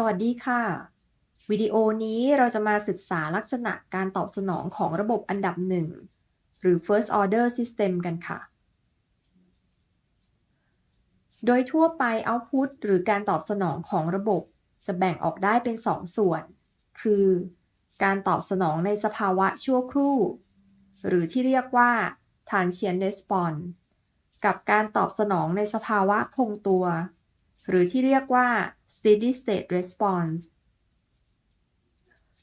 สวัสดีค่ะ วิดีโอนี้เราจะมาศึกษาลักษณะการตอบสนองของระบบอันดับหนึ่งหรือ first order system กันค่ะ โดยทั่วไป output หรือการตอบสนองของระบบจะแบ่งออกได้เป็น 2ส่วน คือ การตอบสนองในสภาวะชั่วครู่ หรือที่เรียกว่า transient response กับการตอบสนองในสภาวะคงตัว หรือที่เรียกว่า steady state response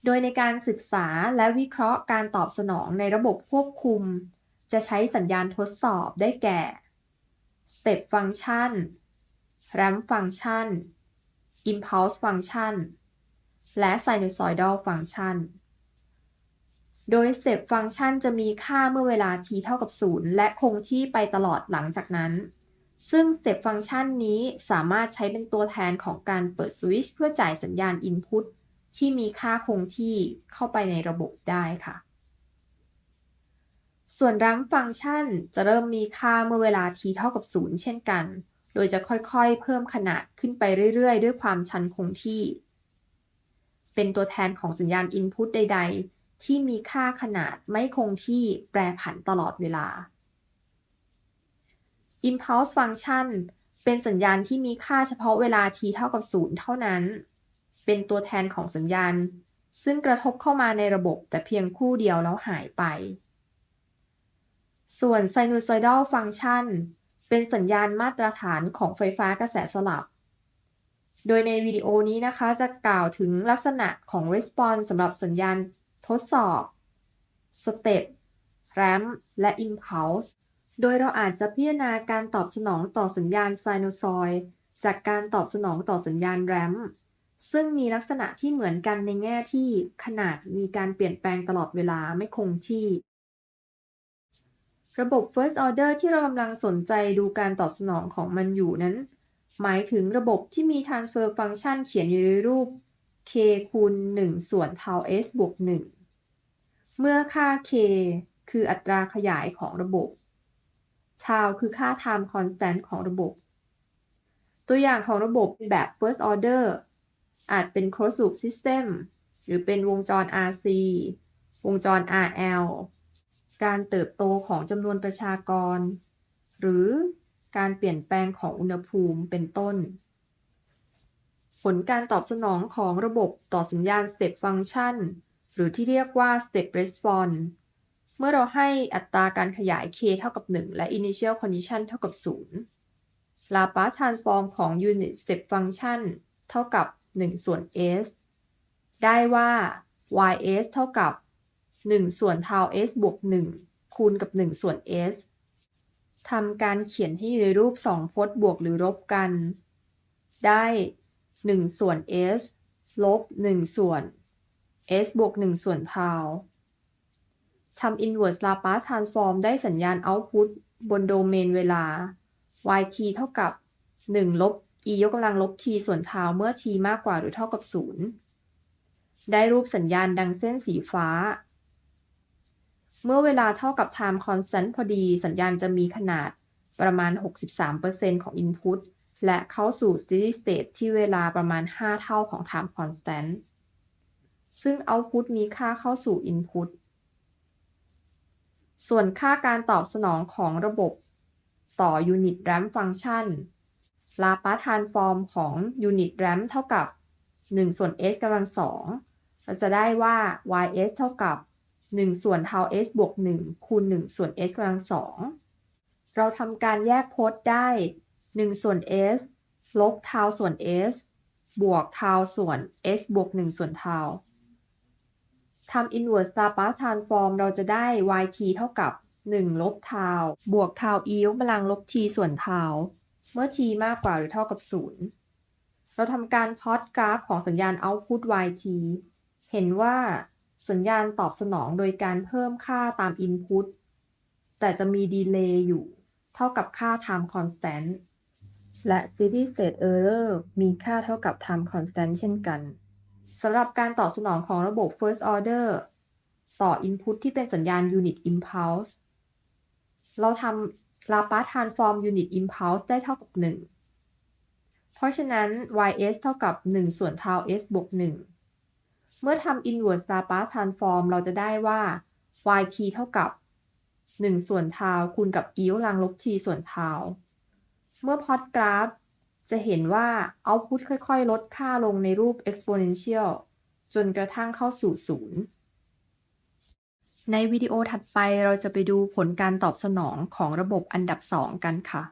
โดยในการศึกษาและวิเคราะห์การตอบสนองในระบบควบคุม จะใช้สัญญาณทดสอบได้แก่ step function ramp function impulse function และ sinusoidal function โดย step function จะมีค่าเมื่อเวลา t เท่ากับ 0 และคงที่ไปตลอดหลังจากนั้น ซึ่ง step function นี้สามารถใช้เป็นตัวแทนของการเปิดสวิตช์เพื่อจ่ายสัญญาณ input ที่มีค่าคงที่เข้าไปในระบบได้ค่ะ ส่วน ramp function จะเริ่มมีค่าเมื่อเวลา t เท่ากับ 0 เช่นกัน โดยจะค่อยๆ เพิ่มขนาดขึ้นไปเรื่อยๆ ด้วยความชันคงที่ เป็นตัวแทนของสัญญาณ input ใด ๆ ที่มีค่าขนาดไม่คงที่แปรผันตลอดเวลา impulse function เป็นสัญญาณที่มีค่าเฉพาะเวลา t เท่ากับ 0 เท่านั้น เป็นตัวแทนของสัญญาณ ซึ่งกระทบเข้ามาในระบบแต่เพียงคู่เดียวแล้วหายไป ส่วน sinusoidal function เป็นสัญญาณมาตรฐานของไฟฟ้ากระแสสลับ โดยในวิดีโอนี้นะคะจะกล่าวถึงลักษณะของ response สำหรับสัญญาณทดสอบ step ramp และ impulse โดยเราอาจจะพิจารณาการตอบสนองต่อสัญญาณไซนูซอยด์จากการตอบสนองต่อสัญญาณแรมซึ่งมีลักษณะที่เหมือนกันในแง่ที่ขนาดมีการเปลี่ยนแปลงตลอดเวลาไม่คงที่ระบบ first order ที่เรากำลังสนใจดูการตอบสนองของมันอยู่นั้น หมายถึงระบบที่มี transfer function เขียนอยู่ในรูป k คูณ 1 ส่วน tau s บวก 1 เมื่อค่า k คืออัตราขยายของระบบ tau คือค่า time constant ของระบบ ตัวอย่างของระบบแบบ first order อาจเป็น closed loop system หรือเป็นวงจร RC วงจร RL การเติบโตของจำนวนประชากร หรือการเปลี่ยนแปลงของอุณหภูมิเป็นต้น ผลการตอบสนองของระบบต่อสัญญาณ step function หรือที่เรียกว่า step response เมื่อเราให้อัตราการขยาย k เท่ากับ 1 และ initial condition เท่ากับ 0 Laplace transform ของ unit step function เท่ากับ 1 ส่วน s ได้ว่า ys เท่ากับ 1 ส่วน tau s บวก 1 คูณกับ 1 ส่วน s ทำการเขียนให้อยู่ในรูป 2 พจน์บวกหรือลบกัน ได้ 1 ส่วน s ลบ 1 ส่วน s บวก 1 ส่วน tau ทำ inverse Laplace transform ได้สัญญาณ output บนโดเมนเวลา yt เท่ากับ 1 ลบ e ยกกำลังลบ t ส่วน tau เมื่อ t มากกว่าหรือเท่ากับ 0 ได้รูปสัญญาณดังเส้นสีฟ้า เมื่อเวลาเท่ากับ time constant พอดี สัญญาณจะมีขนาดประมาณ 63%ของ input และเข้าสู่ steady state ที่เวลาประมาณ 5 เท่าของ time constant ซึ่ง output มีค่าเข้าสู่ input ส่วนค่าการตอบสนองของระบบต่อ unit ramp function Laplace transform ของ unit ramp เท่ากับ 1 ส่วน s กำลัง2เราจะได้ว่า ys เท่ากับ 1 ส่วน tau s บวก 1 คูณ 1 ส่วน s กำลัง2เราทำการแยกพจน์ได้ 1 ส่วน s ลบ tau ส่วน s บวก tau ส่วน s บวก 1 ส่วน tau ทำ inverse Laplace transform เราจะได้ yt เท่ากับ 1 ลบ tau บวก tau e ยกกำลังลบ t ส่วน tau เมื่อ t มากกว่าหรือเท่ากับ 0 เราทำการพลอตกราฟของสัญญาณ output yt เห็นว่าสัญญาณตอบสนองโดยการเพิ่มค่าตาม input แต่จะมีดีเลย์อยู่ เท่ากับค่า time constant และ steady state error มีค่าเท่ากับ time constant เช่นกัน สำหรับการตอบสนองของระบบ first order ต่อ input ที่เป็นสัญญาณ unit impulse เราทำ Laplace transform unit impulse ได้เท่ากับ 1 เพราะฉะนั้น ys เท่ากับ 1 ส่วน tau s บวก 1 เมื่อทำ inverse Laplace transform เราจะได้ว่า yt เท่ากับ 1 ส่วน tau คูณกับ e กำลังลบ t ส่วน tau เมื่อพอตกราฟ จะเห็นว่า output ค่อย ๆ ลดค่าลงในรูป exponential จนกระทั่งเข้าสู่ศูนย์ในวิดีโอถัดไปเราจะไปดูผลการตอบสนองของระบบอันดับ 2 กันค่ะ